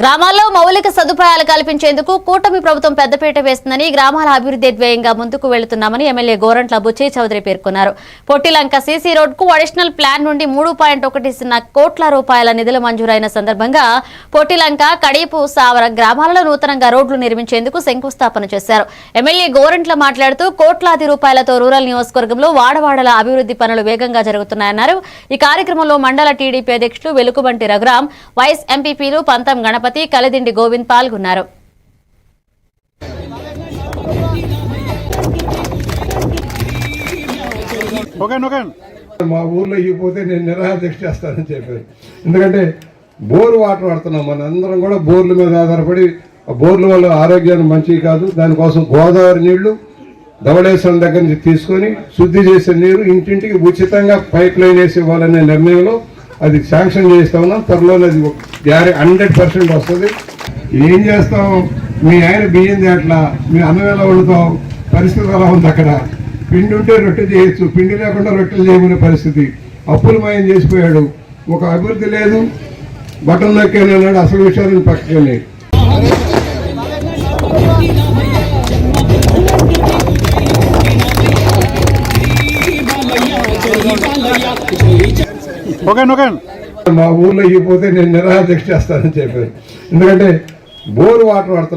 గ్రామాల్లో మౌలిక సదుపాయాలు కల్పించేందుకు కూటమి ప్రభుత్వం పెద్దపీట వేస్తుందని గ్రామాల అభివృద్ధి ధ్యేయంగా ముందుకు వెళుతున్నామని ఎమ్మెల్యే గోరంట్ల బుచ్చయ్య చౌదరి పేర్కొన్నారు. పొట్టిలంక సీసీ రోడ్కు అడిషనల్ ప్లాన్ నుండి మూడు పాయింట్ ఒకటి సున్నా కోట్ల రూపాయల నిధులు మంజూరైన సందర్భంగా పొట్టిలంక కడీపు సావర గ్రామాలలో నూతనంగా రోడ్లు నిర్మించేందుకు శంకుస్థాపన చేశారు. ఎమ్మెల్యే గోరంట్ల మాట్లాడుతూ కోట్లాది రూపాయలతో రూరల్ నియోజకవర్గంలో వాడవాడల అభివృద్ధి పనులు వేగంగా జరుగుతున్నాయన్నారు. ఈ కార్యక్రమంలో మండల టీడీపీ అధ్యక్షులు వెలుకుబంటి రఘురాం వైస్ ఎంపీపీలు పంతం గణపతి కలిదిండి గోవింద్ పాల్గొన్నారు. మా ఊర్లో ఇవ్వకపోతే నేను నిరాహార దీక్ష చేస్తానని చెప్పారు. ఎందుకంటే బోరు వాటర్ వాడుతున్నాం మన అందరం కూడా బోర్ల మీద ఆధారపడి ఆ బోర్ల వల్ల ఆరోగ్యానికి మంచివి కాదు. దానికోసం గోదావరి నీళ్ళు ధవళేశ్వరం దగ్గర నుంచి తీసుకొని శుద్ధి చేసే నీరు ఇంటింటికి ఉచితంగా పైప్ లైన్ వేసి ఇవ్వాలనే నిర్ణయంలో అది శాంక్షన్ చేస్తా ఉన్నాం త్వరలోనే అది గ్యారె హండ్రెడ్ పర్సెంట్ వస్తుంది. ఏం చేస్తాం? మీ ఆయన బియ్యం అట్లా మీ అన్నం ఎలా వండుతాం? పరిస్థితి ఎలా ఉంది అక్కడ? పిండి ఉంటే రొట్టె చేయొచ్చు పిండి లేకుండా రొట్టెలు చేయమనే పరిస్థితి. అప్పులు మాయం చేసిపోయాడు. ఒక అభివృద్ధి లేదు. బటన్ నొక్కానన్నాడు అసలు విషయాలను పక్కకెళ్ళి. మా ఊర్లో ఇవ్వకపోతే నేను నిరాహార చేస్తానని చెప్పాను ఎందుకంటే బోర్ వాటర్ వాడుతున్నాను